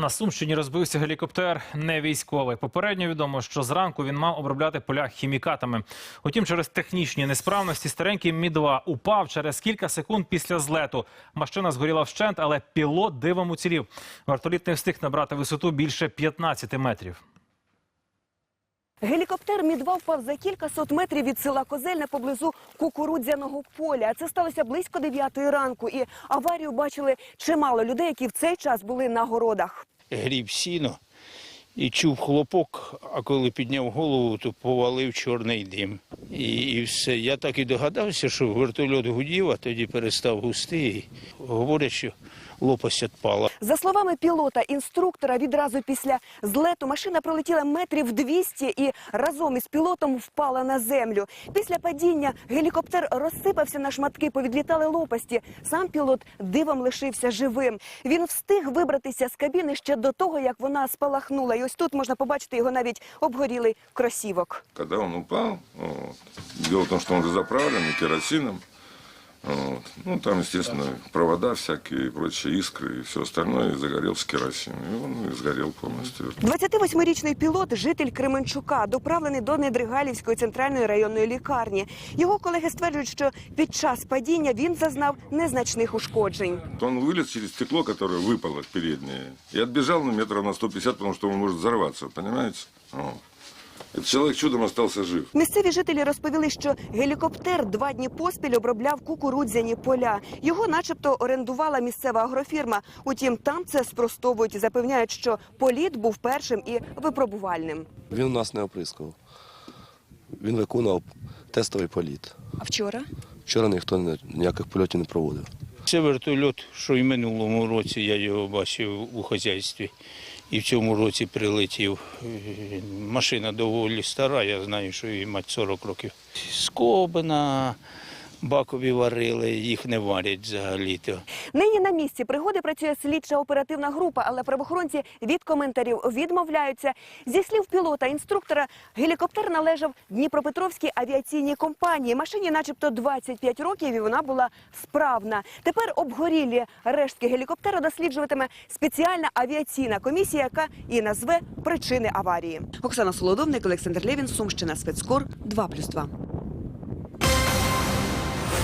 На Сумщині розбився гелікоптер не військовий. Попередньо відомо, що зранку він мав обробляти поля хімікатами. Утім, через технічні несправності старенький Мі-2 упав через кілька секунд після злету. Машина згоріла вщент, але пілот дивом уцілів. Вертоліт не встиг набрати висоту більше 15 метрів. Гелікоптер Мі-2 впав за кілька сот метрів від села Козельне поблизу кукурудзяного поля. Це сталося близько 9 ранку. І аварію бачили чимало людей, які в цей час були на городах. гріб сіно і чув хлопок, а коли підняв голову, то повалив чорний дим. І, і все. Я так і догадався, що вертольот гудів, а тоді перестав густи. Говорять, що лопасть відпала. За словами пілота, інструктора, відразу після злету машина пролетіла метрів 200 і разом із пілотом впала на землю. Після падіння гелікоптер розсипався на шматки, повідлітали лопасті. Сам пілот дивом лишився живим. Він встиг вибратися з кабіни ще до того, як вона спалахнула. І ось тут можна побачити його навіть обгорілий кросівок. Когда он упал, вот, дело в том, что он же заправлен керосином. Вот. Ну, там, естественно, провода всякие, и прочие искры и все остальное, и загорелся керосин. И он и сгорел полностью. 28-річний пілот, житель Кременчука, доправлений до Недригалівської центральної районної лікарні. Його колеги стверджують, що під час падіння він зазнав незначних ушкоджень. Он вылез через стекло, которое выпало переднее, и отбежал на метров на 150, потому что он может взорваться, понимаете? Вот. Этот человек чудом остался жив. Місцеві жителі розповіли, що гелікоптер два дні поспіль обробляв кукурудзяні поля. Його, начебто, орендувала місцева агрофірма. Утім, там це спростовують і запевняють, що політ був першим і випробувальним. Він у нас не оприскував. Він виконував тестовий політ. А вчора Вчора ніхто ні- ніяких польотів не проводив. Це вертольот, що і минулому році я його бачив у хазяйстві. І в цьому році прилетів. Машина доволі стара, я знаю, що їй мать 40 років. Скобина, бакові варили, їх не варять взагалі-то. нині на місці пригоди працює слідча оперативна група, але правоохоронці від коментарів відмовляються. Зі слів пілота інструктора, гелікоптер належав Дніпропетровській авіаційній компанії. Машині, начебто, 25 років, і вона була справна. Тепер обгорілі рештки гелікоптера досліджуватиме спеціальна авіаційна комісія, яка і назве причини аварії. Оксана Солодовник, Олександр Левін, Сумщина, спецкор 2+,2.